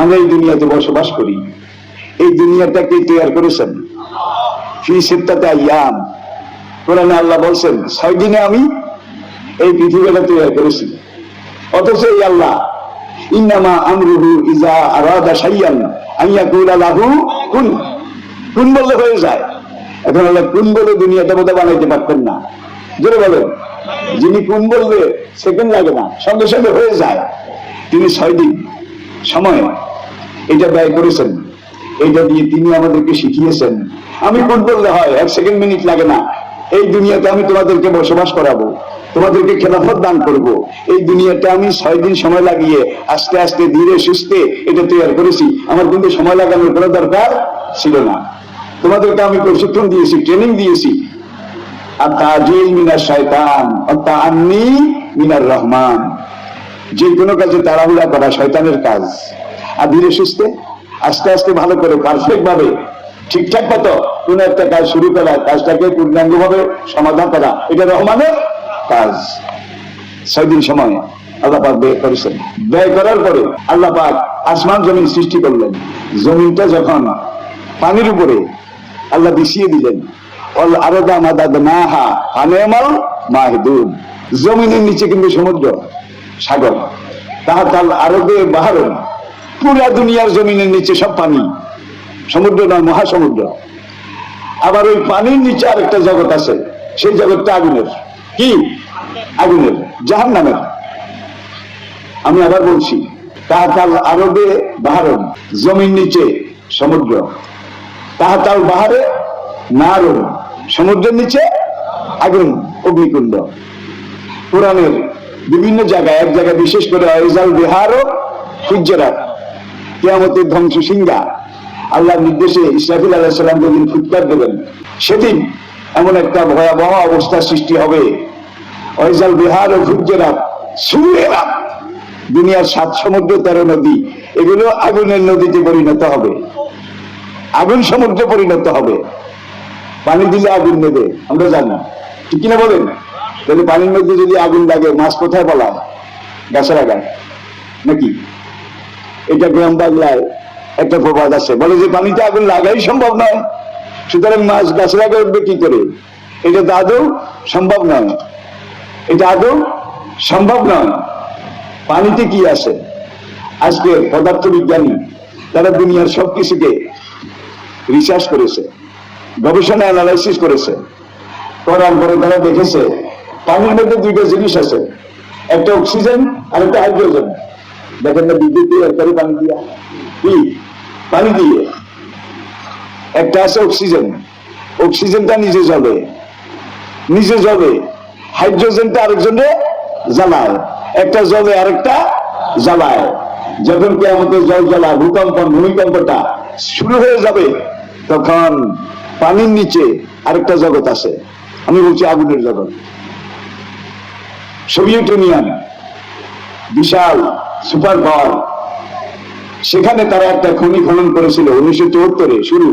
আমরা এই দুনিয়াতে বসবাস করি। এই দুনিয়াটাকে তৈরি করেছেন? ফি সিদ্ধাতে আয়াম কোরআনে আল্লাহ বলছেন, ছয় দিনে আমি এই পৃথিবীটা তৈরি করেছি। অথচ এই আল্লাহ, ইন্নামা আমরুহু ইজা আরাদা শাইয়ান আইয়া কুলা লাহু কুন। কুন বললে হয়ে যায়। এখন আল্লাহ কুন বলে দুনিয়াটা বোধহয় বানাইতে পারতেন না। জোরে বলেন। যিনি কুন বলবে, সেকেন্ড লাগে না, সঙ্গে সঙ্গে হয়ে যায়। তিনি ছয় দিন সময় এটা ব্যয় করেছেন। এটা দিয়ে তিনি আমাদেরকে শিখিয়েছেন। আমি কোন বললে হয়, এক সেকেন্ড মিনিট লাগে না। এই দুনিয়াতে আমি তোমাদেরকে বসবাস করাবো, তোমাদেরকে খেলাফত দান করব। এই দুনিয়াটা আমি ছয় দিন সময় লাগিয়ে আস্তে আস্তে ধীরে সুস্থে এটা তৈরি করেছি। আমার কিন্তু সময় লাগানোর কোনো দরকার ছিল না। তোমাদেরকে আমি প্রশিক্ষণ দিয়েছি ট্রেনিং দিয়েছি। আর তাজিল মিনার শয়তান অর্থাৎ আন্নি মিনার রহমান। যে কোনো কাজে তাড়াহুড়া করা শয়তানের কাজ। আর ধীরে সুস্থে আস্তে আস্তে ভালো করে পারফেক্ট ভাবে ঠিকঠাক মতো কোন একটা কাজ শুরু করা, কাজটাকে পূর্ণাঙ্গ ভাবে সমাধান করা, এটা রহমানের কাজ। ছয় দিন সময় আল্লাহ ব্যয় করেছেন। ব্যয় করার পরে আল্লাহ আসমান জমিন সৃষ্টি করলেন। জমিনটা যখন পানির উপরে আল্লাহ বিছিয়ে দিলেন আরদা মাদাদ নাহা হানেমাল মাহদুদ। জমিনের নিচে কিন্তু সমুদ্র, সাগর। তাহা তাল আরবে বাহারন। পুরা দুনিয়ার জমিনের নিচে সব পানি। সমুদ্র নয় মহাসমুদ্র। আবার ওই পানির নিচে আরেকটা জগৎ আছে। সেই জগৎটা আগুনের। কি? আগুনের। জাহান নামের আমি আবার বলছি, তাহাতাল আরবে বাহারন জমির নিচে সমুদ্র। তাহাতাল বাহারে নারন। সমুদ্রের নিচে আগুন, অগ্নিকুণ্ড। কোরআনের বিভিন্ন জায়গায়, এক জায়গায় বিশেষ করে অয়জাল বিহার ও সূর্যরাত কেয়ামতের ধ্বংস সিংহা আল্লাহর নির্দেশে ইসরাফিল আল্লাহ সাল্লাম যেদিন ফুৎকার দেবেন, সেদিন এমন একটা ভয়াবহ অবস্থা সৃষ্টি হবে। অয়জাল বিহার ও সূর্যরাত সুরেরা দুনিয়ার সাত সমুদ্র, তেরো নদী, এগুলো আগুনের নদীতে পরিণত হবে। আগুন সমুদ্রে পরিণত হবে। পানি দিলে আগুন নেবে, আমরা জানি। ঠিক কিনা বলেন? তাহলে পানির মধ্যে যদি আগুন লাগে, মাছ কোথায় বলা গাছের আগায় নাকি? এটা গ্রাম বাংলায় একটা প্রবাদ আছে। বলে যে পানিতে আগুন লাগাই সম্ভব নয়। সুতরাং মাছ গাছের আগে উঠবে কি করে? এটা তো আদৌ সম্ভব নয়। এটা আদৌ সম্ভব নয়। পানিতে কি আছে? আজকে পদার্থ বিজ্ঞানী তারা দুনিয়ার সবকিছুকে রিসার্চ করেছে, গবেষণা অ্যানালাইসিস করেছে। করার পরে তারা দেখেছে, পানির মধ্যে দুইটা জিনিস আছে। একটা অক্সিজেন আর একটা হাইড্রোজেন দেখেন বিদ্যুৎ দিয়ে একবারে পানি দিয়া কি? পানি দিয়ে? একটা আছে অক্সিজেন অক্সিজেনটা নিজে জ্বলে। নিজে জ্বলে। হাইড্রোজেনটা আরেকজনে জ্বালায়। একটা জ্বলে, আরেকটা জ্বালায়। যখন কে আমাদের জল জ্বালা ভূকম্পন, ভূমিকম্পটা শুরু হয়ে যাবে, তখন পানির নিচে আরেকটা জগৎ আছে। আমি বলছি আগুনের জগৎ। Soviet Union. বিশাল সুপার পাওয়ার। সেখানে তারা একটা খনি খনন করেছিল উনিশশো চুয়াত্তরে শুরু।